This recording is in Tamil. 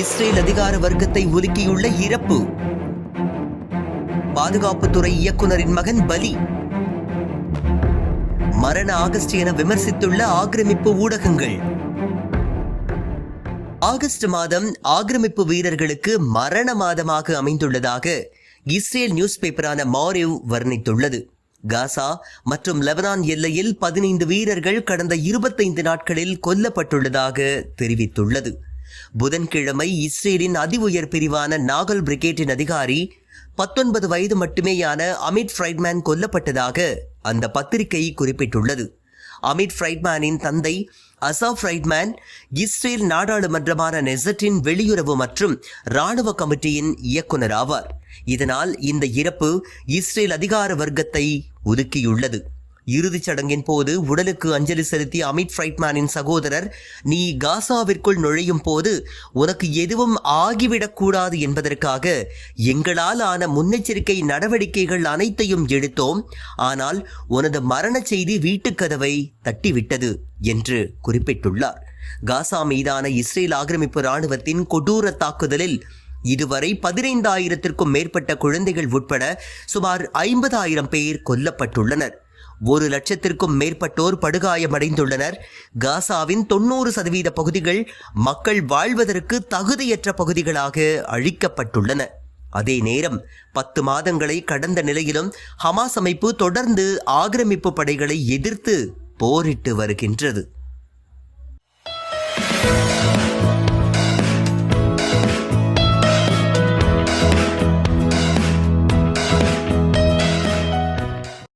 இஸ்ரேல் அதிகார வர்க்கத்தை ஒதுக்கியுள்ள இறப்பு. பாதுகாப்புத்துறை இயக்குனரின் மகன் பலி. மரண ஆகஸ்ட் என விமர்சித்துள்ள ஆக்கிரமிப்பு ஊடகங்கள். ஆகஸ்ட் மாதம் ஆக்கிரமிப்பு வீரர்களுக்கு மரண மாதமாக அமைந்துள்ளதாக இஸ்ரேல் நியூஸ் பேப்பரான மாரிவ் வர்ணித்துள்ளது. காசா மற்றும் லெபனான் எல்லையில் பதினைந்து வீரர்கள் கடந்த இருபத்தைந்து நாட்களில் கொல்லப்பட்டுள்ளதாக தெரிவித்துள்ளது. புதன்கிழமை இஸ்ரேலின் அதி உயர் பிரிவான நாகல் பிரிகேட்டின் அதிகாரி பத்தொன்பது வயது மட்டுமேயான அமித் ஃப்ரைட்மேன் கொல்லப்பட்டதாக அந்த பத்திரிகை குறிப்பிட்டுள்ளது. அமித் ஃப்ரைட்மேனின் தந்தை அசா ஃப்ரைட்மேன் இஸ்ரேல் நாடாளுமன்றமான நெசட்டின் வெளியுறவு மற்றும் இராணுவ கமிட்டியின் இயக்குனர் ஆவார். இதனால் இந்த இறப்பு இஸ்ரேல் அதிகார வர்க்கத்தை ஒதுக்கியுள்ளது. இறுதிச் சடங்கின் போது உடலுக்கு அஞ்சலி செலுத்திய அமித் ஃப்ரைட்மேனின் சகோதரர் நீ காசாவிற்குள் நுழையும் போது உனக்கு எதுவும் ஆகிவிடக்கூடாது என்பதற்காக எங்களால் ஆன முன்னெச்சரிக்கை நடவடிக்கைகள் அனைத்தையும் எடுத்தோம். ஆனால் உனது மரணச் செய்தி வீட்டுக்கதவை தட்டிவிட்டது என்று குறிப்பிட்டுள்ளார். காசா மீதான இஸ்ரேல் ஆக்கிரமிப்பு ராணுவத்தின் கொடூர தாக்குதலில் இதுவரை பதினைந்தாயிரத்திற்கும் மேற்பட்ட குழந்தைகள் உட்பட சுமார் ஐம்பதாயிரம் பேர் கொல்லப்பட்டுள்ளனர். ஒரு லட்சத்திற்கும் மேற்பட்டோர் படுகாயமடைந்துள்ளனர். காசாவின் தொண்ணூறு சதவீத பகுதிகள் மக்கள் வாழ்வதற்கு தகுதியற்ற பகுதிகளாக அழிக்கப்பட்டுள்ளன. அதே நேரம் பத்து மாதங்களை கடந்த நிலையிலும் ஹமாஸ் அமைப்பு தொடர்ந்து ஆக்கிரமிப்பு படைகளை எதிர்த்து போரிட்டு வருகின்றது.